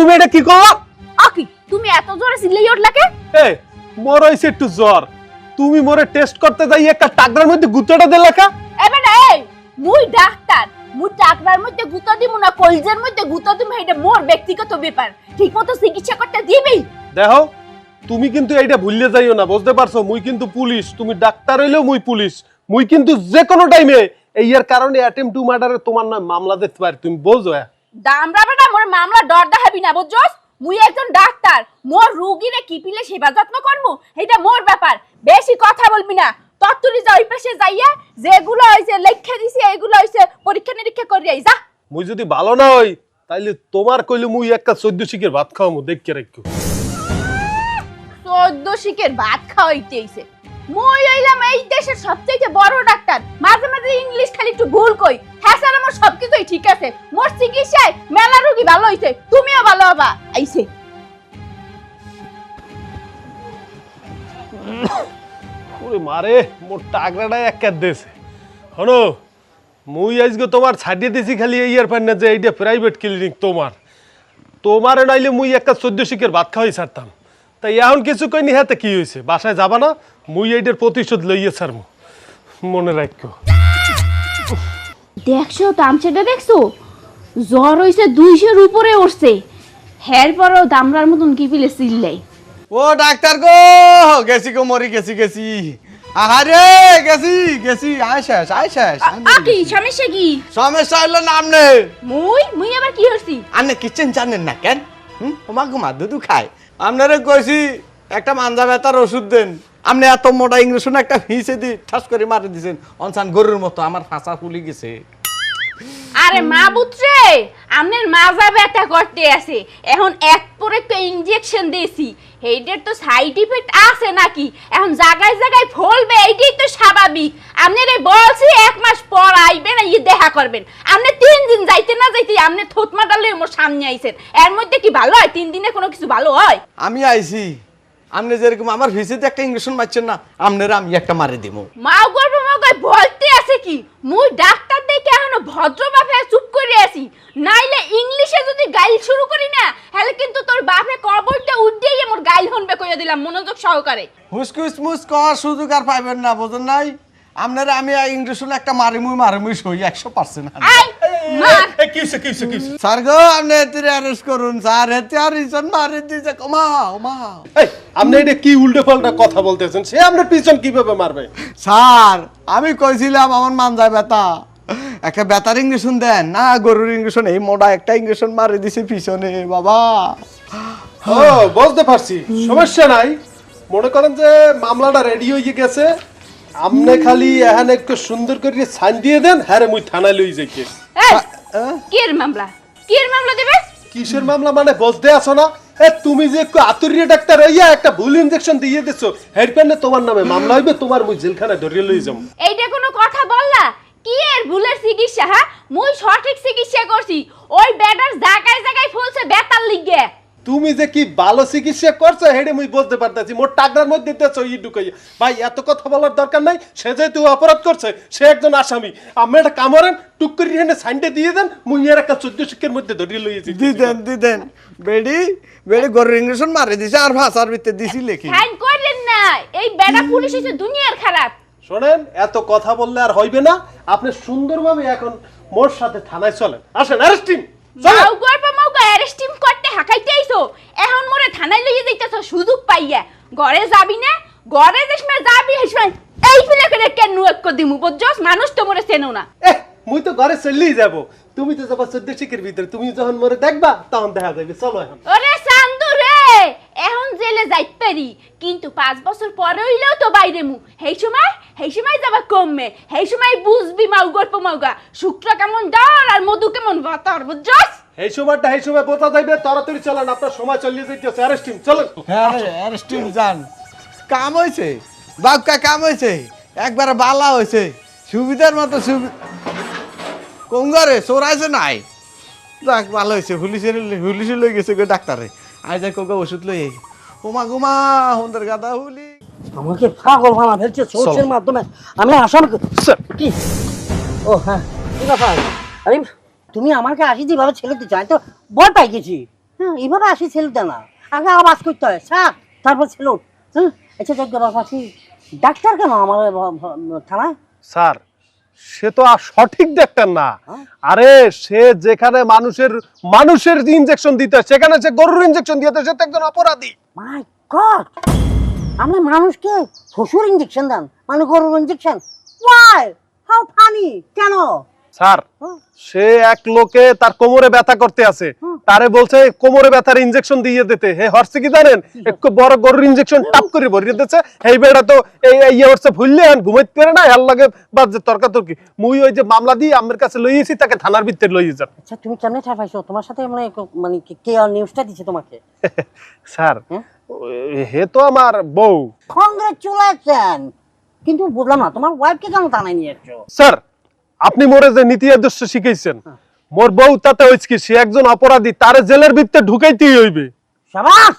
তুমি এটা কি করো আকি তুমি এত জোরে চিল্লাই উঠলাকে? এ মোর হইছে একটু জ্বর। তুমি মোরে টেস্ট করতে যাই একটা টাকরার মধ্যে গুতোটা দে লেখা এবে না এই মুই ডাক্তার। মুই টাকরার মধ্যে গুতা দিমু না কলজের মধ্যে গুতা দিমু এটা মোর ব্যক্তিগত ব্যাপার। ঠিকমতো চিকিৎসা করতে দিবি? দেখো তুমি কিন্তু এইটা ভুললে যাইও না বুঝতে পারছ? মুই কিন্তু পুলিশ তুমি ডাক্তার হইলেও মুই পুলিশ। মুই কিন্তু যে কোনো টাইমে এই এর কারণে অ্যাটেম্প টু মার্ডারে তোমার নাম মামলা দিতে পারি। তুমি বোঝো হ্যাঁ? দামরা বেটা মোর মামলা ডর দেখাবি না বুঝছস? মুই একজন ডাক্তার মোর রোগীরে কি পিলে সেবা যত্ন করমু? এটা মোর ব্যাপার বেশি কথা বলবি না। তত্তুরি যা ওই পাশে যাইয়া যেগুলো হইছে লেখা দিছি এগুলো হইছে পরীক্ষা নিরীক্ষা করি আই যা। মুই যদি ভালো না হই তাইলে তোমার কইলে মুই একটা চোদ্দ শিখের ভাত খাওয়ামু দেখকে রাখো। চোদ্দ শিকের ভাত খাওয়াইতে আইছে। মই হইলাম এই দেশের সবচেয়ে বড় ডাক্তার। মাঝে মাঝে ইংলিশ খালি একটু ভুল কই। হ্যাঁ স্যার, আমার সবকিছুই ঠিক আছে। মোর চিকিৎসায় মেলা রোগী ভালো হইছে, তুমিও ভালো হবা। আইছে। ওরে মারে, মোর টাকরাটা এক কাট দিয়েছে। হনো মুই আজকে তোমার ছাড়িয়ে দিছি খালি এই ইয়ার পান না যে এইটা প্রাইভেট ক্লিনিক তোমার। তোমারে নাইলে মুই একটা চোদ্দ শিখের ভাত খাওয়াই ছাড়তাম। তাই এখন কিছু কইনি হাতে কি হয়েছে বাসায় যাবা না মুই এইটার প্রতিশোধ লইয়ে ছাড়মু। মনে রাখো দেখছ তামচাটা দেখছ? জ্বর হইছে দুইশোর উপরে উঠছে। হের পরও দামরার মতন কি পিলে চিল্লাই। ও ডাক্তার গো! গেছি গো মরি গেছি গেছি। আহারে গেছি গেছি আয় শেষ আয় শেষ। আমি মরে আকি সমস্যা কি? সমস্যা হইল নাম নে। মুই মুই আবার কি হইছি? আনে কিচেন জানেন না কেন? হুম? ওমা ঘুমা দুধু খায়। আপনারে কইছি, একটা মাঞ্জা ব্যথার ওষুধ দেন। আপনি এত মোটা ইংলিশ একটা ফিসে দি ঠাস করে মারি দিছেন। অনসান গরুর মতো আমার ফাঁসা ফুলি গেছে। আরে মা বুত্রে আমনের মাজা ব্যথা করতে আছে। এখন এক পরে তো ইনজেকশন দিয়েছি। এইটার তো সাইড ইফেক্ট আছে নাকি? এখন জায়গায় জায়গায় ফলবে এইটাই তো স্বাভাবিক। আপনারে বলছি এক মাস পর আইবেন ইয়ে দেখা করবেন। আপনি তিন দিন যাইতে না যাইতে আপনি থতমা ডালে মোর সামনে আইছেন। এর মধ্যে কি ভালো হয়? তিন দিনে কোনো কিছু ভালো হয়? আমি আইছি। আপনি যেরকম আমার ভিসিতে একটা ইঞ্জেকশন মারছেন না আপনারা আমি একটা মারি দিব মা গর্ব মগায় বলতে আছে কি? মুই ডাক্তার দেখে এখনও ভদ্র বাপে চুপ করে আছি। নাইলে ইংলিশে যদি গাইল শুরু করি না, তাহলে কিন্তু তোর বাপে কবরটা উঠেই মোর গাইল হনবে কইয়া দিলাম মনোযোগ সহকারে। হুসকুস মুস কর, সুযোগ আর পাইবেন না, বোঝেন নাই? আপনারা আমি ইঞ্জেকশন একটা মারিমুই মারিমুই সই একশো পার্সেন্ট আই মার। কি হইছে কি হইছে কি হইছে স্যার গো আপনি এতে অ্যারেস্ট করুন স্যার এতে আর রিজন মারি দিয়েছে। কমাও কমাও। এই আপনি এটা কি উল্টো পাল্টা কথা বলতেছেন? সে আপনার পিছন কীভাবে মারবে? স্যার আমি কইছিলাম আমার মান যায় ব্যথা। একটা ব্যথার ইঞ্জেকশন দেন না গরুর ইঞ্জেকশন এই মোটা একটা ইঞ্জেকশন মারি দিছে পিছনে বাবা। ও বুঝতে পারছি। সমস্যা নাই। মনে করেন যে মামলাটা রেডি হয়ে গেছে। আপনি খালি এখানে একটু সুন্দর করে সাইন দিয়ে দেন হ্যাঁ মুই থানায় লই যাইকে এই আহ? কির মামলা? কির মামলা দেবে? কিসের মামলা? মানে বুঝতে আসো না। এ তুমি যে একটু আতুরিয়া ডাক্তার হইয়া একটা ভুল ইনজেকশন দিয়ে দিছো হেডপ্যান্ডে তোমার নামে মামলা হইবে তোমার মুই জেলখানায় ধরিয়ে লই যাব। এইটা কোনো কথা বললা? কি এর ভুলের চিকিৎসা হ্যাঁ? মুই সঠিক চিকিৎসা করছি। ওই বেডার জায়গায় জায়গায় ফুলছে বেতার লিগে। তুমি যে কি ভালো চিকিৎসা করছ হেডে মুই বলতে পারতেছি। মোর টাকার মধ্যে দিতেছো ই ঢুকাইয়া ভাই এত কথা বলার দরকার নাই। সে যে যেহেতু অপরাধ করছে সে একজন আসামি। আমি একটা কামড়েন টুক করে হেনে সাইনটা দিয়ে দেন মুই এর একটা চোদ্দ শিক্ষের মধ্যে ধরিয়ে লইয়েছি দিদেন দিদেন বেডি বেডি গরুর ইঞ্জেকশন মারি দিছে আর ভাষার ভিতরে দিছি লেখি। সাইন করলেন না। এই বেডা পুলিশ হচ্ছে দুনিয়ার খারাপ। শোনেন এত কথা বললে আর হইবে না। আপনি সুন্দরভাবে এখন মোর সাথে থানায় চলেন। আসেন অ্যারেস্টিং পর অ্যারেস্টিম করতে হাকাইতে আইছো। এখন মোরে থানায় লইয়ে যাইতেছ সুযোগ পাইয়া। ঘরে যাবি না? ঘরে দেশমে সময় যাবি হিসমে সময় এই ফিলে করে কেন এক দিমু বুঝছস? মানুষ তো মোরে চেনো না। এহ, মুই তো ঘরে চললেই যাব। তুমি তো যাবা চোদ্দ শিখের ভিতরে তুমি যখন মোরে দেখবা তখন দেখা যাবে চলো এখন। ওরে এখন জেলে যাইতে পারি। কিন্তু পাঁচ বছর পরে হইলেও তো বাইরে মু। সেই সময় সেই সময় যাবা কমবে সেই সময় বুঝবি মাউ গল্প মাউগা। শুক্র কেমন ডর আর মধু কেমন বাতর বুঝছস? এই সময়টা এই সময় বোঝা যাইবে তাড়াতাড়ি চলেন আপনার সময় চলিয়ে যাইতেছে। অ্যারেস্টিং চলেন। হ্যাঁ অ্যারেস্টিং যান। কাম হয়েছে বাক্কা কাম হয়েছে একবারে বালা হয়েছে সুবিধার মতো সুবিধা কঙ্গারে চোরাইছে নাই। যাক ভালো হয়েছে হুলিসে হুলিসে লই গেছে গো ডাক্তারে। আজ যাই কোকা ওষুধ লই। ওমা গুমা হুন্দার গাদা হুলি। আমাকে পাগল বানা ফেলছে সোর্সের মাধ্যমে। আমি আসাম কি? ও হ্যাঁ কি ব্যাপার? আরে তুমি আমাকে আসি যেভাবে ছেলে দিচ্ছ আমি তো ভয় পাই গেছি। হ্যাঁ এভাবে আসি সেলুটে না। আগে আওয়াজ করতে হয় সাপ তারপর ছেলে হ্যাঁ আচ্ছা দেখ পাশি ডাক্তার কেন আমার থানায়? স্যার সে তো আর সঠিক ডাক্তার না। হ্যাঁ? আরে সে যেখানে মানুষের মানুষের ইনজেকশন দিতে সেখানে সে গরুর ইনজেকশন দিতে সে তো একজন অপরাধী। মাই গড আপনি মানুষকে পশুর ইনজেকশন দেন মানে গরুর ইনজেকশন ওয়াই হাউ ফানি কেন? স্যার হ্যাঁ? সে এক লোকে তার কোমরে ব্যথা করতে আছে। হুম। তারে বলছে কোমরে ব্যথার ইনজেকশন দিয়ে দিতে। হে হরছে কি জানেন? একটু বড় গরুর ইনজেকশন টাপ করে ভরিয়ে দিচ্ছে। এই বেড়া তো এই ইয়ে হচ্ছে ভুললে আন ঘুমাইতে পারে না হেল লাগে বা যে তর্কাতর্কি। মুই ওই যে মামলা দিয়ে আমার কাছে লইয়েছি তাকে থানার ভিতরে লইয়ে যান আচ্ছা তুমি কেমনে ঠার পাইছো তোমার সাথে মানে মানে কে- নিউজটা দিছে তোমাকে? স্যার হ্যাঁ? হে তো আমার বউ। কংগ্রেচুলেশন কিন্তু বুঝলাম না তোমার ওয়াইফকে কেন টানাই নিয়ে যাচ্ছ স্যার আপনি মোরে যে নীতি আদর্শ শিখাইছেন মোর বউ তাতে হয়েছে কি সে একজন অপরাধী তার জেলের ভিতরে ঢুকাইতেই হইবে। সাবাস!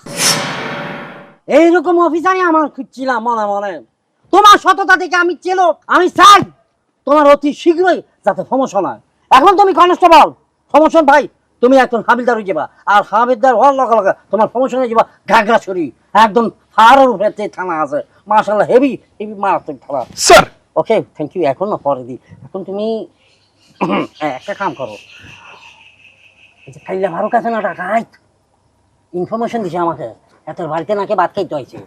এইরকম অফিসারই আমার খুঁজছিলাম মনে মনে। তোমার সততা থেকে আমি চেলো আমি চাই তোমার অতি শীঘ্রই যাতে সমস্যা নয় এখন তুমি কনস্টেবল সমস্যা ভাই তুমি একজন হাবিলদার হয়ে যাবা। আর হাবিলদার হওয়ার লগে লগে তোমার সমস্যা হয়ে যাবা ঘাগড়াছড়ি। একদম ফাড়ার উপরে যে থানা আছে। মার্শাল্লাহ হেভি হেভি মারাত্মক থানা। স্যার ওকে থ্যাংক ইউ এখন না পরে দিই এখন তুমি একটা কাম করো। যে কাইলা ভারো কাছে না ইনফরমেশন দিছে আমাকে এত বাড়িতে নাকি ভাত খাইতে হয়েছে।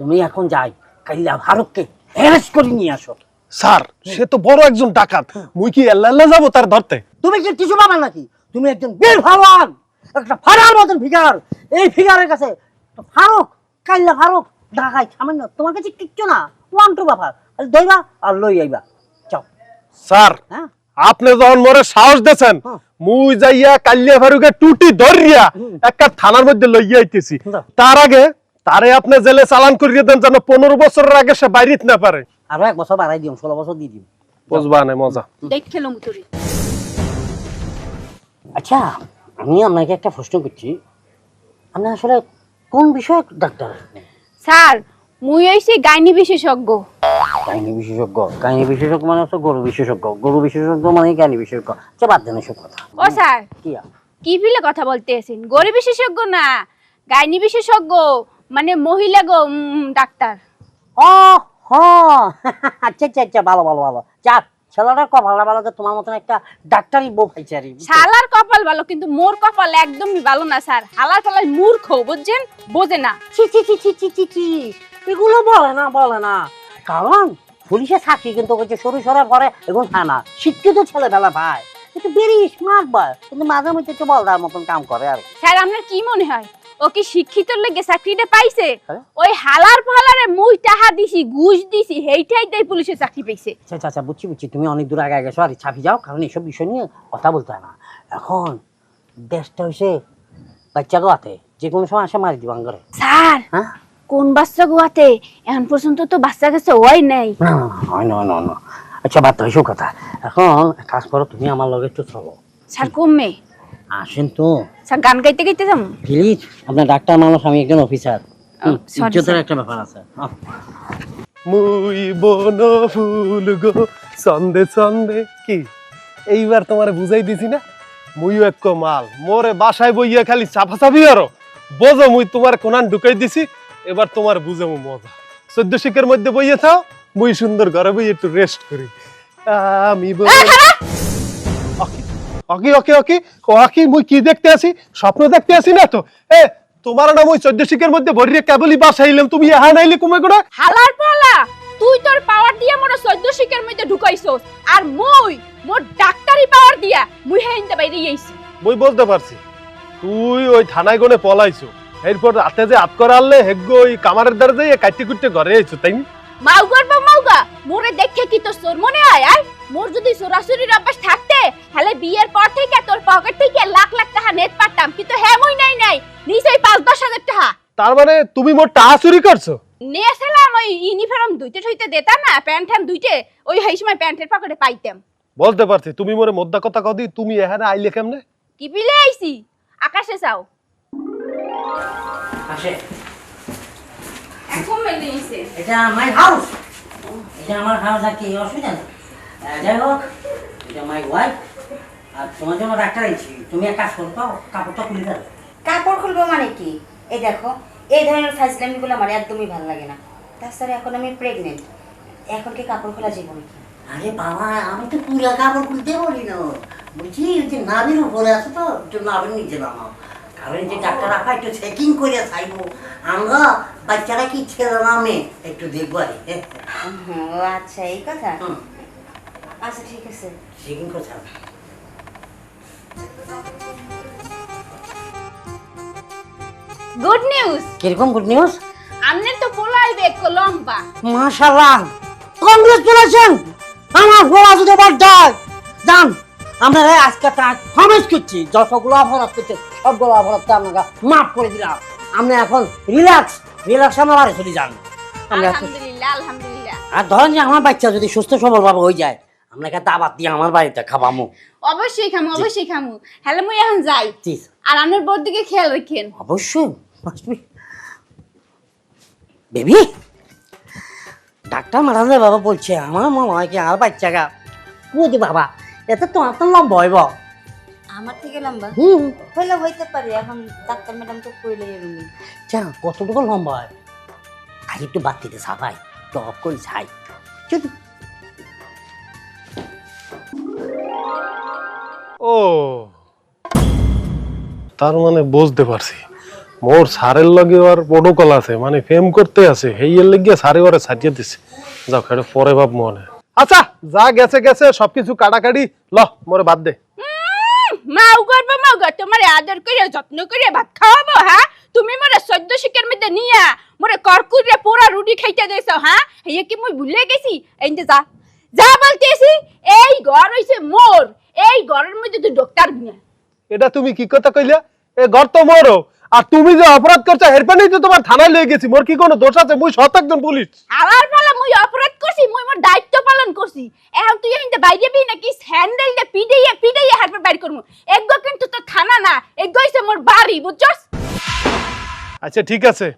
তুমি এখন যাই কাইলা ভারতকে অ্যারেস্ট করে নিয়ে আসো। স্যার সে তো বড় একজন ডাকাত। মুই কি এল্লা যাব তার ধরতে? তুমি কি কিছু পাবা নাকি? তুমি একজন বীর ভালোয়ান একটা ফারার মতন ফিগার এই ফিগারের কাছে ফারুক কাইলা ফারুক ঢাকায় সামান্য তোমার কাছে কিচ্ছু না। ওয়ান টু ব্যাপার। দইবা আর লই আইবা। চাও স্যার হ্যাঁ? আপনি যখন মোরে সাহস দিয়েছেন হ্যাঁ। মুই যাইয়া কালিয়া ফারুকে টুটি ধরিয়া একটা থানার মধ্যে লইয়া আইতেছি। তার আগে তারে আপনি জেলে চালান করিয়ে দেন যেন পনেরো বছরের আগে সে বাইরিত না পারে। আরও এক বছর বাড়াই দিও ষোলো বছর দিয়ে দিও বুঝবা না মজা। আচ্ছা আমি আপনাকে একটা প্রশ্ন করছি। আপনি আসলে কোন বিষয়ে ডাক্তার? স্যার মুই হইছি গাইনি বিশেষজ্ঞ। কাহিনী বিশেষজ্ঞ। কাহিনী বিশেষজ্ঞ মানে হচ্ছে গরু বিশেষজ্ঞ। গরু বিশেষজ্ঞ মানে কাহিনী বিশেষজ্ঞ। আচ্ছা বাদ দেন এসব কথা। ও স্যার কি কথা গরিব বিশেষজ্ঞ না গাইনি বিশেষজ্ঞ মানে মহিলা গো ডাক্তার। ও হ। আচ্ছা আচ্ছা আচ্ছা ভালো ভালো ভালো। যাক কপালটা ভালো যে তোমার মতন একটা ডাক্তারই বউ পাইছে আর শালার কপাল ভালো কিন্তু মোর কপাল একদমই ভালো না স্যার। হালার ফালার মূর্খ বুঝছেন? বোঝে না। ছি ছি ছি ছি ছি ছি। এগুলো বলে না বলে না। কারণ পুলিশে চাকরি কিন্তু হচ্ছে সরু সরা পরে এখন থানা। শিক্ষিত ছেলেবেলা ভাই। একটু বেরি স্মার্ট বয় কিন্তু মাঝে মধ্যে একটু বলদার মতন কাম করে আর স্যার আপনার কি মনে হয়? ও কি শিক্ষিত লেগে চাকরিটা পাইছে? হ্যাঁ। ওই হালার ফালারে মুই টাহা দিছি ঘুষ দিছি হেইটাই দেই পুলিশে চাকরি পাইছে। আচ্ছা আচ্ছা আচ্ছা বুঝছি বুঝছি। তুমি অনেক দূর আগে গেছো আর ছাপি যাও কারণ এইসব বিষয় নিয়ে কথা বলতে হয় না। এখন দেশটা হয়েছে বাচ্চা গোয়াতে। যে কোনো সময় আসে মারি দিবান করে স্যার হ্যাঁ? কোন বাচ্চা গুয়াতে এখন পর্যন্ত তো বাচ্চা কাছে ওই নাই। না না না, হয় না না না। আচ্ছা বাদ দাও, কথা। এখন কাজ করো তুমি আমার লগে একটু চলো। স্যার কমে আসেন তো। স্যার গান গাইতে গাইতে যাম প্লিজ আপনার ডাক্তার মানুষ আমি একজন অফিসার। ইজ্জতের একটা ব্যাপার আছে। মুই বন ফুল গো চন্দে চন্দে কি? এইবার তোমারে বুঝাই দিছি না? মুইও এক মাল মোরে বাসায় বইয়া খালি চাপা চাপি আরও বোঝো মুই তোমার কোনান ঢুকাই দিছি। এবার তোমার বুঝে মজা। চোদ্দ শিখের মধ্যে বইয়ে থাও মুই সুন্দর ঘরে বই একটু রেস্ট করি। আমি ওকে ওকে ওকে মুই কি দেখতে আছি? স্বপ্ন দেখতে আছি না তো? এ তোমার নাম ওই চোদ্দ শিখের মধ্যে ভরিয়ে কেবলই বাসাইলাম তুমি এহা নাইলে কুমে করে হালার পালা তুই তোর পাওয়ার দিয়া মোর চৈদ্দ শিকের মধ্যে ঢুকাইছস আর মুই মোর ডাক্তারি পাওয়ার দিয়া মুই হেইনতে বাইরে আইছি মই বলতে পারছি তুই ওই থানায় গনে পলাইছো। এরপর রাতে যে আত করে আনলে হেগ্য ওই কামারের দ্বারা যাই কাটতে কুটতে ঘরে আইছো তাই মাউগার বা মাউগা মোরে দেখে কি তোর সোর মনে হয় আয়? মোর যদি সরাসরির অভ্যাস থাকতে তাহলে বিয়ের পর থেকে তোর পকেট থেকে লাখ লাখ টাকা নেট পারতাম কিন্তু হ্যাঁ মই নাই নাই। নিশ্চয়ই পাঁচ দশ হাজার টাকা। তার মানে তুমি মোর টাকা চুরি করছ? নিয়েছিলাম ওই ইউনিফর্ম দুইতে ঠইতে দিতাম না প্যান্ট হ্যান্ড দুইটে ওই সেই সময় প্যান্টের পকেটে পাইতাম। বলতে পারছি তুমি মোরে মোদ্দা কথা কদি তুমি এখানে আইলে কেমনে? কি বিলে আইছি? আকাশে যাও। আসে। এখন মেলে নিছে। এটা মাই হাউস এটা আমার হাউস আর কি অসুবিধা নেই। যাই হোক এটা মাই ওয়াইফ আর তোমার জন্য ডাক্তার আইছি তুমি এক কাজ করো তো কাপড়টা খুলে দাও। কাপড় খুলবো মানে কি? এই দেখো এই ধরনের ফাইজলামিগুলো আমার একদমই ভালো লাগে না। তাছাড়া এখন আমি প্রেগনেন্ট এখন কি কাপড় খোলা যাব নাকি আরে বাবা আমি তো পুরা কাপড় খুলতে পারি না। বলছি ওই যে নাভির উপরে আছে তো নাভির নিচে নামাও। যে ডাক্তার আপা একটু চেকিং করে চাইব আমরা বাচ্চারা কি ছেলে নামে একটু দেখব আর ও আচ্ছা এই কথা? আচ্ছা ঠিক আছে। চেকিং গুড নিউজ কীরকম গুড নিউজ আমনের তো পোলাই বেক লম্বা। মাশাআল্লাহ। কংগ্রেচুলেশন আমার গোলা যদি জান আমরা আজকে তার প্রমিস করছি যতগুলো অপরাধ করছে সবগুলো অপরাধকে আপনাকে মাফ করে দিলাম। আপনি এখন রিল্যাক্স রিল্যাক্স আমার বাড়ি চলে যান। আলহামদুলিল্লাহ আলহামদুলিল্লাহ। আর ধরেন যে আমার বাচ্চা যদি সুস্থ সবল ভাবে হয়ে যায় আপনাকে দাবাত দিয়ে আমার বাড়িতে খাবামো অবশ্যই খামু অবশ্যই খামু। হ্যালো মুই এখন যাই। আর আপনার বোর দিকে খেয়াল রাখেন। অবশ্যই বেবি ডাক্তার মারাজে বাবা বলছে আমার মনে হয় কি আর বাচ্চাটা বুঝি বাবা এতে তো আপনার লম্বা হইব। আমার থেকে লম্বা? হুম হইলে হইতে পারে এখন ডাক্তার ম্যাডাম তো কইলে কতটুকু লম্বা? হয় আজ একটু বাতিতে সাফাই টপ করে ছাই। যদি ও তার মানে বুঝতে পারছি। মোর সারের লগে আর প্রোটোকল আছে মানে ফেম করতে আছে হেই এর লেগে সারে ওরে সাজিয়ে দিছে। যাও খেড়ে পরে ভাব মনে। আচ্ছা যা গেছে গেছে সবকিছু কাটাকাটি। ল মোরে বাদ দে। মাও করব মাও গো তোমার আদর করে যত্ন করে ভাত খাওয়াবো হ্যাঁ? তুমি মোরে সদ্য শিকার মধ্যে নিয়া মোরে করকুরে পুরা রুটি খাইতে দিয়েছ হ্যাঁ? এই কি মুই ভুলে গেছি? এই যা যা বলতেছি এই ঘর হইছে মোর এই ঘরের মধ্যে তুই ডক্টর বিনা এটা তুমি কি কথা কইলা? এ ঘর তো মোরও আর তুমি যে অপরাধ করছ এর পানেই তো তোমার থানায় লয়ে গেছি মোর কি কোনো দোষ আছে? মুই সৎ একজন পুলিশ। আবার বলা মুই অপরাধ করছি মুই মোর দায়িত্ব পালন করছি। এখন তুই এখানে বাইরে বি নাকি স্যান্ডেল দিয়ে পিটাইয়া পিটাইয়া হারপর বাইর করমু। এগো কিন্তু তো থানা না এগো হইছে মোর বাড়ি বুঝছস? আচ্ছা ঠিক আছে।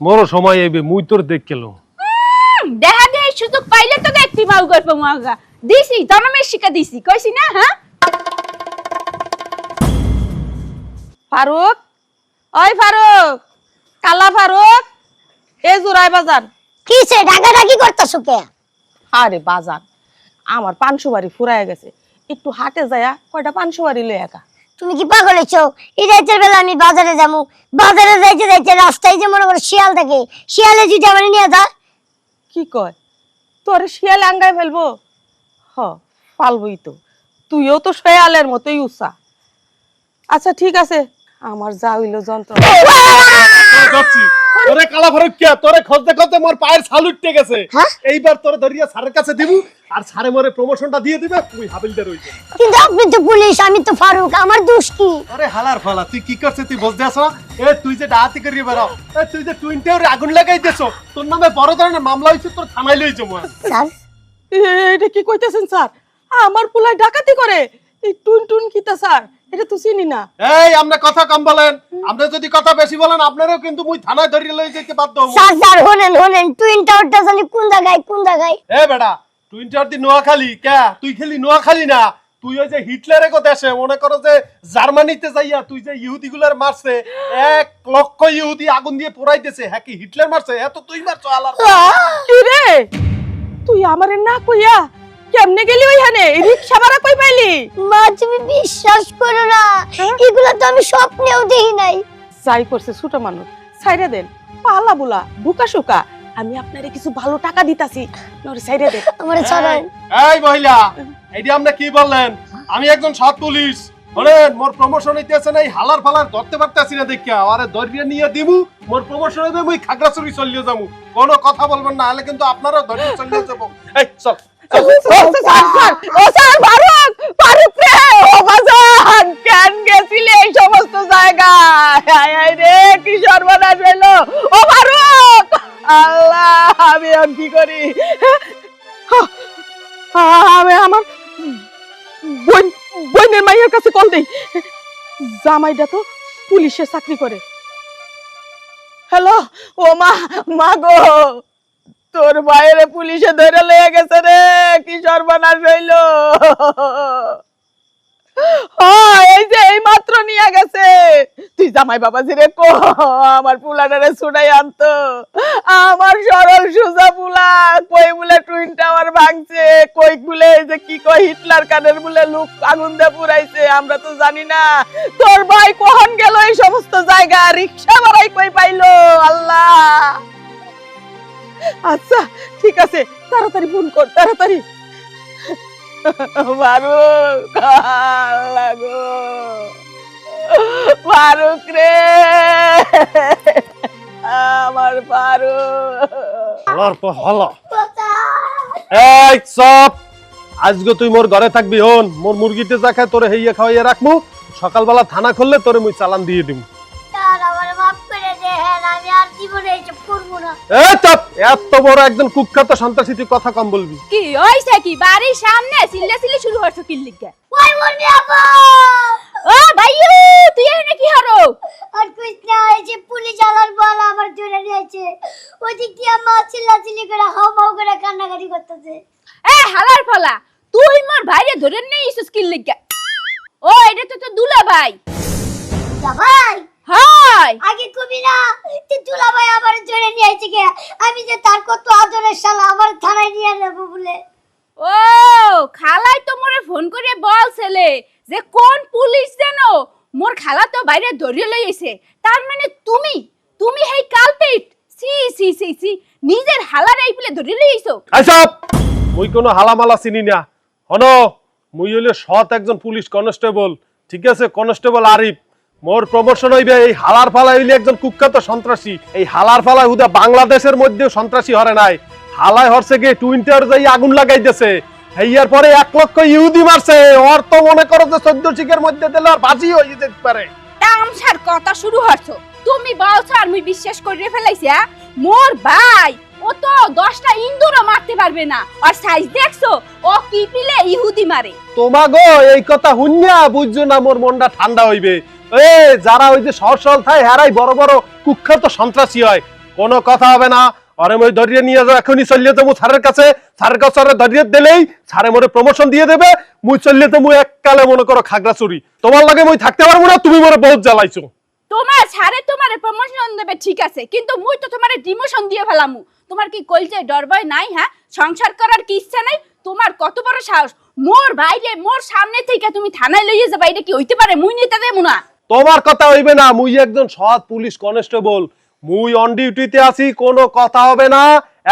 মোরও সময় এইবে মুই তোর দেখ হুম, দেখা দে সুযোগ পাইলে তো দেখবি মাউ গল্প মাগা দিছি জনমের শিকা দিছি কইছি না হ্যাঁ? ফারুক ওই ফারুক কালা ফারুক এ জোড়াই বাজার কিসে? ডাকাডাকি করতেছো কে? আরে বাজার আমার পাঁচশো বাড়ি ফুরায় গেছে। একটু হাটে যায়া কয়টা পাঁচশো বাড়ি লই একা। তুমি কি পাগল হয়েছো এই রাতের বেলা আমি বাজারে যাব বাজারে যাইতে যাইতে রাস্তায় যে মনে করো শিয়াল থাকে শিয়ালে যদি আমার নিয়ে যা কি কয়? তোর শিয়াল আঙ্গায় ফেলব? হ পালবই তো। তুইও তো শেয়ালের মতোই উষা আচ্ছা ঠিক আছে। আমার যা হইল যন্ত্র যাচ্ছি। তোরে কালা ফারুক কে? তোরে খুঁজতে খুঁজতে মোর পায়ের ছাল উঠতে গেছে। হ্যাঁ? এইবার তোরে ধরিয়া স্যারের কাছে দিবু আর স্যারে মোরে প্রমোশনটা দিয়ে দিবে তুই হাবিলদার হইছে কিন্তু আপনি তো পুলিশ আমি তো ফারুক আমার দোষ কি? আরে হালার ফালা তুই কি করছিস? তুই বুঝতে আসো এ তুই যে ডাহাতি করিয়ে বেড়াও এ তুই যে টুইনটে ওরে আগুন লাগাই দেছো তোর নামে বড় ধরনের মামলা হইছে তোর থানায় লইছে মই স্যার? এ- এটা কি কইতেছেন স্যার? আমার পোলায় ডাকাতি করে। এই টুন টুন কিতা স্যার? এটা তো চিনি না। এই আমরা কথা কম বলেন। আমরা যদি কথা বেশি বলেন আপনারও কিন্তু মুই থানায় ধরিয়ে লই যেতে বাধ্য হব। স্যার হোনেন হোনেন টুইন টাওয়ারটা জানি কোন জায়গায় কোন জায়গায়? এ বেটা তুই টার দি নোয়াখালী কে? তুই খেলি নোয়াখালী না তুই ওই যে হিটলারের কথা দেশে মনে করো যে জার্মানিতে যাইয়া তুই যে ইহুদি গুলার মারছে এক লক্ষ ইহুদি আগুন দিয়ে পোড়াইতেছে হ্যাঁ কি হিটলার মারছে? এত তুই মারছো আলার কি রে তুই আমারে না কইয়া কেমনে গেলি ওইখানে? রিক্সা ভাড়া কই পাইলি? মা তুমি বিশ্বাস করো না। এগুলো তো আমি স্বপ্নেও দেখি নাই। যাই করছে ছোট মানুষ সাইরে দেন। পালা বুলা বুকা সুকা আমি আপনারে কিছু ভালো টাকা দিতাছি নরে সাইরে দেন। আমার ছড়াই এই মহিলা এইটা আপনি কি বললেন? আমি একজন সৎ পুলিশ। বলেন মোর প্রমোশন হইতেছে না এই হালার ফালার ধরতে পারতেছি না দেখিয়া। আরে দরিয়া নিয়ে দিমু মোর প্রমোশন হইবে মুই খাগড়াছড়ি চলিয়ে যাব কোনো কথা বলবেন না হলে কিন্তু আপনারাও দরিয়া চলিয়ে যাব। এই চল। এই সমস্ত জায়গায় আয় রে কি সর্বনাশ হইল ও ফারুক কি করি আমি আমার বোন বোনের কাছে কল দেই জামাইটা তো পুলিশে চাকরি করে হ্যালো ও মা মা গো। তোর বাইরে পুলিশে ধরে লয়ে গেছে রে, কি সর্বনাশ হইল? এই যে এই মাত্র নিয়ে গেছে। তুই জামাই কো, আমার পুলাটারে আনতো। আমার সরল সুজা পুলা, কই টুইন টাওয়ার ভাঙছে, কই বলে যে কি কই হিটলার কানের বলে লুক আগুন পুরাইছে আমরা তো জানি না। তোর ভাই কখন গেল এই সমস্ত জায়গা? রিক্সা ভাড়াই কই পাইলো? আল্লাহ! আচ্ছা ঠিক আছে তাড়াতাড়ি ফোন কর তাড়াতাড়ি। ফারুক আল্লাহ গো। ফারুক রে। আমার ফারুক হলার পর হলো। এই সব আজকে তুই মোর ঘরে থাকবি হন। মোর মুরগিতে যা খায় তোরে হেইয়া খাওয়াইয়া রাখমু সকালবেলা থানা খুললে তোরে মুই চালান দিয়ে দিমু। এত বড় একজন কুখ্যাত সন্ত্রাসী তুই কথা কম বলবি। কি হইছে কি? বাড়ির সামনে সিল্লে সিল্লে শুরু হচ্ছে কি লিখে ওই মুন্নি আপা! ও তুই এখানে কি হরো আর কুইস না এই যে পুলিশ আলার বল আমার জন্য নিয়েছে। ওদিক দিয়ে মা চিল্লাচিল্লি করে হাও মাও করে কান্নাকাটি করতেছে। এ হালার ফলা তুই মোর ভাইরে ধরে নিয়ে ইসুস কি লিখে ও এটা তো তো দুলা ভাই। ভাই! হাই! আগে কবি না দুলা ভাই আমার জন্য নিয়েছে কে আমি যে তার কত আদরের শালা আমার থানায় নিয়ে নেব বলে। ও খালাই তো মোরে ফোন করে বলছেলে যে কোন পুলিশ যেন মোর খালা তো বাইরে ধরিয়ে লইছে তার মানে তুমি তুমি হেই কালপিট? সি সি সি সি নিজের হালার এই পিলে ধরিয়ে লইছো আইসব মুই কোনো হালামালা চিনি না। হন মুই হইলে সৎ একজন পুলিশ কনস্টেবল ঠিক আছে? কনস্টেবল আরিফ। মোর প্রমোশন হইবে এই হালার ফালা হইলে একজন কুখ্যাত সন্ত্রাসী। এই হালার ফালা হুদা বাংলাদেশের মধ্যে সন্ত্রাসী হরে নাই। হালায় হরছে গিয়ে টুইন্টার যাই আগুন লাগাইতেছে। হেইয়ার পরে এক লক্ষ ইহুদি মারছে। ওর তো মনে করো যে চোদ্দ শিখের মধ্যে দিলে আর বাজি হয়ে যেতে পারে। তামসার কথা শুরু হচ্ছে তুমি বলছো আর মুই বিশ্বাস করে ফেলাইছি হ্যাঁ? মোর ভাই ও তো দশটা ইন্দুরও মারতে পারবে না। আর সাইজ দেখছ ও কি পিলে ইহুদি মারে? তোমাগো এই কথা হুন্যা বুঝছ না মোর মনটা ঠান্ডা হইবে। যারা ওই যে সহজ সরল থাকে হেরাই বড় বড় কুখ্যাত সন্ত্রাসী হয়। কোনো কথা হবে না। অরে মই ধরিয়ে নিয়ে যাও, এখনই চলিয়ে যাব স্যারের কাছে। স্যারের কাছে ধরিয়ে দিলেই স্যারে মোরে প্রমোশন দিয়ে দেবে। মুই চলিয়ে তো মুই এককালে মনে করো খাগড়া চুরি। তোমার লাগে মুই থাকতে পারব না, তুমি মোরে বহুত জ্বালাইছো। তোমার ছাড়ে তোমারে প্রমোশন দেবে, ঠিক আছে। কিন্তু মুই তো তোমারে ডিমোশন দিয়ে ফেলামু। তোমার কি কইছে ডর ভয় নাই হ্যাঁ? সংসার করার কি ইচ্ছা নাই? তোমার কত বড় সাহস? মোর বাইরে, মোর সামনে থেকে তুমি থানায় লইয়ে যাবা, এটা কি হইতে পারে? মুই নিতে দেবো না। তোমার কথা হইবে না, মুই একজন সৎ পুলিশ কনস্টেবল। মুই অন ডিউটিতে আছি, কোনো কথা হবে না।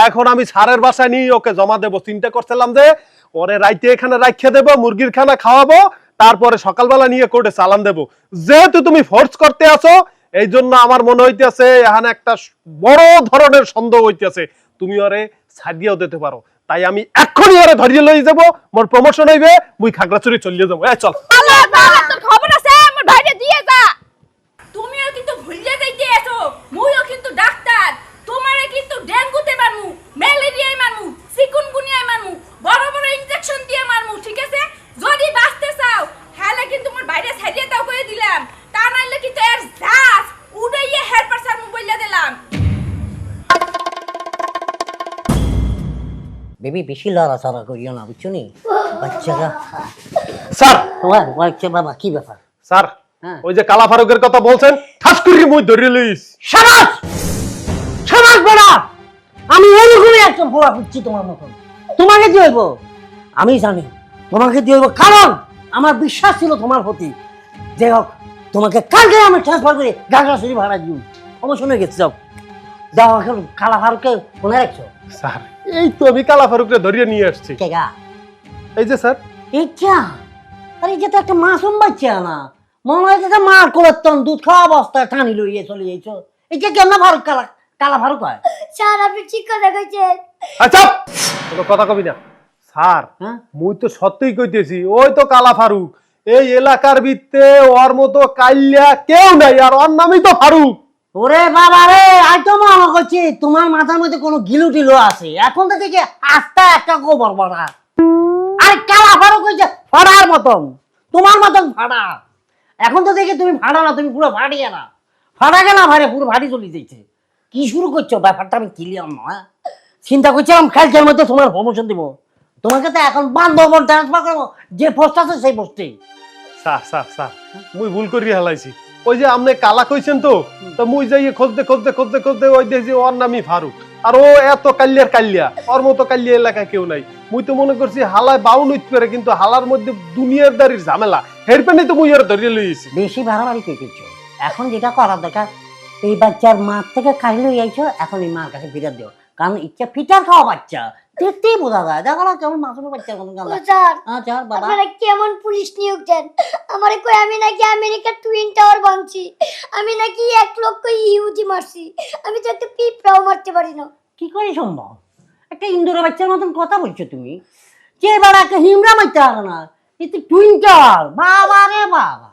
এখন আমি সারের বাসায় নিয়ে ওকে জমা দেবো। চিন্তা করছিলাম যে ওরে রাইতে এখানে রাখিয়ে দেবো, মুরগির খানা খাওয়াবো, তারপরে সকালবেলা নিয়ে কোর্টে চালান দেবো। যেহেতু তুমি ফোর্স করতে আসো এই জন্য আমার মনে হইতেছে, এখানে একটা বড় ধরনের সন্দেহ হইতেছে। তুমি ওরে ছাড়িয়েও দিতে পারো। তাই আমি এক্ষুনি ওরে ধরিয়ে লই যাব, মোর প্রমোশন হইবে, মুই খাগড়াছড়ি চলিয়ে যাব। চল। বেবি বেশি লড়াচড়া করিও না বুঝছ নি? বাচ্চারা স্যার! তোমার বাচ্চা বাবা কি ব্যাপার? স্যার হ্যাঁ। ওই যে কালা ফারুকের কথা বলছেন ঠাস করি মুই ধরে লইস। সাবাস! সাবাস বড়া! আমি এরকমই একটা ভোলা খুঁজছি তোমার মতন। তোমাকে দিয়ে হইব? আমি জানি তোমাকে দিয়ে হইব? কারণ আমার বিশ্বাস ছিল তোমার প্রতি। যে হোক তোমাকে কালকে আমি ট্রান্সফার করে গাগরাছড়ি ভাড়া দিই অবশ্য হয়ে গেছে যাও। যাও এখন কালা ফারুককে মনে রাখছো। স্যার এই তো আমি কালা ফারুককে ধরিয়ে নিয়ে আসছি। কে গা এই যে স্যার। ইচ্ছা আরে এটা তো একটা মাসুম বাচ্চা না। মনে হয় যে মার কোলের দুধ খাওয়া অবস্থায় টানি লইয়ে চলে যাইছো। এটা কেমন ফারুক কালা কালা ফারুক হয়? স্যার আপনি ঠিক কথা কইছেন। আচ্ছা কোনো কথা কবি না। স্যার হ্যাঁ? মুই তো সত্যিই কইতেছি ওই তো কালা ফারুক এই এলাকার ভিত্তে ওর মতো কাইল্যা কেউ নাই আর ওর নামই তো ফারুক। ওরে বাবা রে আজ তো মনে করছি তোমার মাথার মধ্যে কোনো গিলু টিলু আছে। এখন তো দেখি আস্তে একটা গোবর বড়া। আর কালা ফারুক হয়েছে ফাড়ার মতন। তোমার মতন ফাড়া। এখন তো দেখি তুমি ফাড়া না, তুমি পুরো ফাটিয়ে না। ফাড়া গেলা ভারে পুরো ভারী চলে যাইছে। কি শুরু করছ? ব্যাপারটা আমি ক্লিয়ার নয় চিন্তা করছিলাম খেলছের মধ্যে তোমার প্রমোশন দিব। তোমাকে তো এখন বান্ধবন ট্রান্সফার করব। যে পোস্ট আছে সেই পোস্টে স্যার স্যার স্যার, মুই ভুল করি হেলাইছি ওই যে আপনি কালা কইছেন তো তো মুই যাইয়ে খুঁজতে খুঁজতে খুঁজতে খুঁজতে ওই দেখছি ওর নামই ফারুক। আর ও এত কাল্যার কাল্যা ওর মতো কাল্যা এলাকা কেউ নাই। মুই তো মনে করছি হালায় বাউন হইতে পারে কিন্তু হালার মধ্যে দুনিয়ার দারির ঝামেলা। হেরপেনে তো মুই আর ধরিয়ে লইছি বেশি বাড়াবাড়ি করছ? এখন যেটা করার দরকার এই বাচ্চার মা থেকে খাইলে আইছো এখন এই মার কাছে ফিরে দিও। কারণ ইচ্ছা ফিটার খাওয়া বাচ্চা। দেখতেই বোঝা যায়। দেখো না কেমন কোনো গান স্যার বাবা। আপনারা কেমন পুলিশ নিয়োগ দেন? আমারে কই আমি নাকি আমেরিকার টুইন টাওয়ার ভাঙছি আমি নাকি এক লক্ষ ইহুদি মারছি। আমি তো একটা পিঁপড়াও মারতে পারি না। কি করে সম্ভব? একটা ইন্দোরের বাচ্চার মতন কথা বলছো তুমি। যে এবার একটা হিমরা মারতে পারে না কিন্তু টুইন্টার বাবা রে বাবা।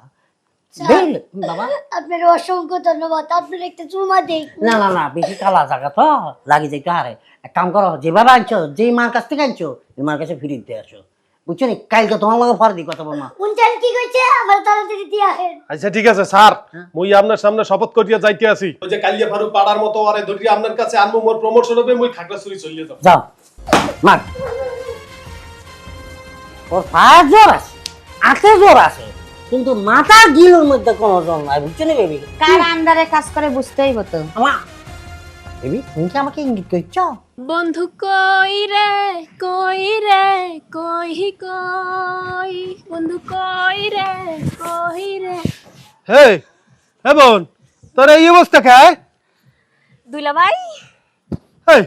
বাবা। আপনার অসংখ্য ধন্যবাদ। আপনার একটা চুমা দেই। না না না বেশি কালা জায়গা তো। লাগি যাইতে হারে। এক কাম করো যেভাবে আনছো যেই মার কাছ থেকে আনছো ওই মার কাছে ফিরে দিতে আসো। বুঝছ নি কালকে তোমার লগে ফর দি কথা বল না। কি কইছে আমার তাড়াতাড়ি দিয়ে আহেন আচ্ছা ঠিক আছে স্যার। মুই আপনার সামনে শপথ করিয়া যাইতে আছি। ওই যে কালিয়া ফারুক পাড়ার মতো আরে ধরিয়া আপনার কাছে আনব মোর প্রমোশন হবে মুই খাগড়াছড়ি চলিয়ে যাব। যাও। মার। ওর পায়ে জোর আছে। আতে জোর আছে। কিন্তু মাথা গিলোর মধ্যে কোনো জোর নাই বুঝছ নি বেবি? কার আন্ডারে কাজ করে বুঝতেই হতো। আমা। বেবি তুমি কি আমাকে ইঙ্গিত করছ বন্ধু কই রে কই রে কই কই? বন্ধু কই রে কই রে? হে হে বোন তোর এই অবস্থা খায় দুলা ভাই? এই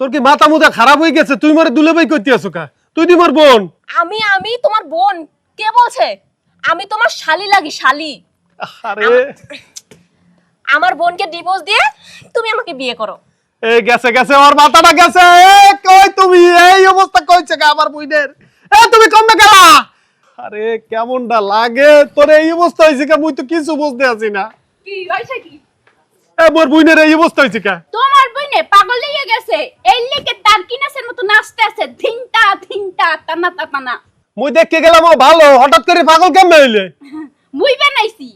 তোর কি মাথা মুথা খারাপ হয়ে গেছে? তুই মরে দুলেবাই করতে আছো কা? তুই দি মোর বোন। আমি আমি তোমার বোন। কে বলছে? আমি তোমার শালি লাগি শালি। আরে আমার বোনকে ডিভোর্স দিয়ে তুমি আমাকে বিয়ে করো। এই গেছে গেছে ওর মাথাটা গেছে। এ কই তুমি? এই অবস্থা কইছে কা আমার বুইনের এ তুমি কমবে গেলা? আরে কেমনটা লাগে? তোর এই অবস্থা হইছে কা মুই তো কিছু বুঝতে আছি না। কি হইছে কি? এ মোর বুইনের এই অবস্থা হইছে কা তোমার বইনে পাগল হয়ে গেছে। এই লেগে তার কিনাসের মতো নাচতে আছে। ধিনটা ধিনটা টানা টানা। মুই দেখকে গেলাম ও ভালো হঠাৎ করে পাগল কেমনে হইলে? মুই বানাইছি।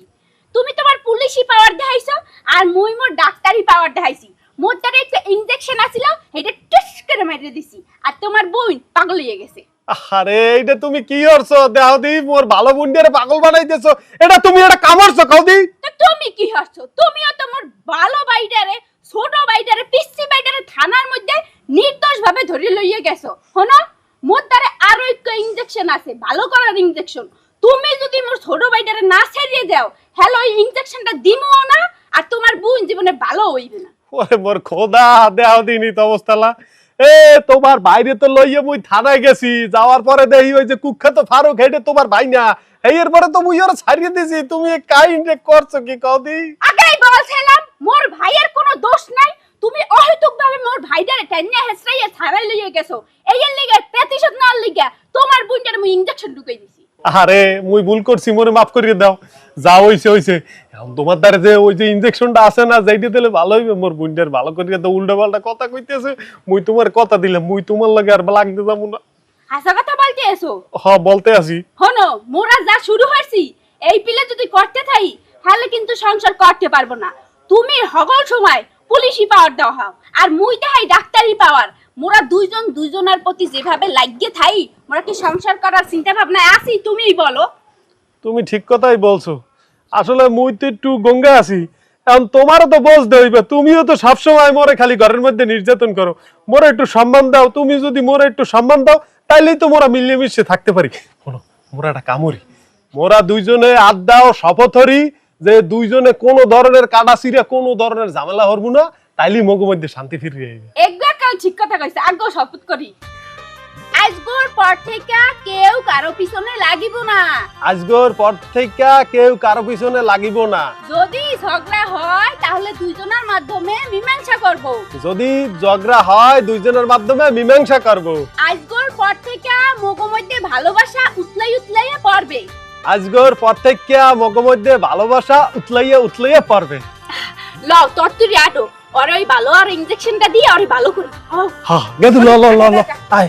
তুমি তোমার পুলিশি পাওয়ার দেখাইছো আর মুই মোর ডাক্তারি পাওয়ার দেখাইছি। মোর তারে একটা ইনজেকশন আছিল এটা টুস করে মেরে দিছি। আর তোমার বোন পাগল হয়ে গেছে। আরে এইটা তুমি কি করছ? দেহ দি মোর ভালো বুন্ডিয়ারে পাগল বানাইতেছো। এটা তুমি এটা কামড়ছো কও দি। তো তুমি কি হচ্ছো তুমিও তোমার ভালো বাইডারে ছোট বাইডারে পিসি বাইডারে থানার মধ্যে নির্দোষ ভাবে ধরে লইয়ে গেছো। হনো মোর দ্বারে আরও একটা ইনজেকশন আছে ভালো করার ইনজেকশন তুমি যদি মোর ছোট বাইডারে না ছেড়িয়ে দাও হ্যালো ওই ইনজেকশনটা দিমও না আর তোমার বোন জীবনে ভালো হইবে না। ওরে মোর খোদা দেহ দিনি তো অবস্থালা এ তোমার বাইরে তো লইয়ে মুই থানায় গেছি যাওয়ার পরে দেখি ওই যে কুখ্যাত ফারুক হেডে তোমার ভাই না। এই এর পরে তো মুই ওরা ছাড়িয়ে দিছি তুমি কাইন্ডে করছ কি কও দি? আগেই বলছিলাম মোর ভাইয়ের কোনো দোষ নাই তুমি অহেতুক ভাবে মোর ভাইটারে টেনে হেসরাইয়া ছাড়াই লইয়ে গেছো। এই এর লিগে প্রতিশোধ না লিগে তোমার বোনটার মুই ইনজেকশন ঢুকাই দিছি। আরে মুই ভুল করছি মোরে মাফ করিয়ে দাও। যা হইছে হইছে এখন তোমার দ্বারা যে ওই যে ইনজেকশনটা আছে না যাইতে দিলে ভালো হইবে মোর বুন্ডের ভালো করিয়ে দাও উল্টা পাল্টা কথা কইতেছে। মুই তোমার কথা দিলাম মুই তোমার লাগে আর লাগতে যাব না। হাসা কথা বলতে এসো হ বলতে আছি। হনো মোরা যা শুরু হয়েছি এই পিলে যদি করতে থাই তাহলে কিন্তু সংসার করতে পারব না। তুমি হগল সময় পুলিশি পাওয়ার দেওয়া হও আর মুই দেখাই ডাক্তারি পাওয়ার। মোরা দুইজন দুইজনের প্রতি যেভাবে লাগিয়ে থাই, মোরা কি সংসার করার চিন্তা ভাবনায় আছি তুমিই বলো? তুমি ঠিক কথাই বলছো। আসলে মুই তো একটু গঙ্গা আছি। এখন তোমারও তো বুঝতে হইবে, তুমিও তো সবসময় মোরে খালি ঘরের মধ্যে নির্যাতন করো। মোরে একটু সম্মান দাও, তুমি যদি মোরে একটু সম্মান দাও, তাইলেই তো মোরা মিলেমিশে থাকতে পারি। শোনো, মোরা একটা কামড়ি মোরা দুইজনে আড্ডা ও শপথ হরি যে দুইজনে কোনো ধরনের কাটা সিরে কোনো ধরনের ঝামেলা হরবো না তাইলেই মগু মধ্যে শান্তি ফিরিয়ে আইবে। একবার কাল ঠিক কথা কইছে আগে শপথ করি। আজগোর পর থেকে কেউ কারও পিছনে লাগিব না। আজগর পর থেকে কেউ কারও পিছনে লাগিব না। যদি ঝগড়া হয় তাহলে দুইজনের মাধ্যমে মীমাংসা করব। যদি ঝগড়া হয় দুইজনের মাধ্যমে মীমাংসা করব। আজগোর পর থেকে মগো মধ্যে ভালোবাসা উতলাই উতলাইয়া পড়বে। আজগর প্রত্যেককে মগমধ্যে ভালোবাসা উতলাইয়া উতলাইয়া পারবে। ল তোর তুই আটো। ওর ওই ভালো আর ইনজেকশনটা দিয়ে ওরে ভালো করে। হ্যাঁ গেদু ল ল ল আয়।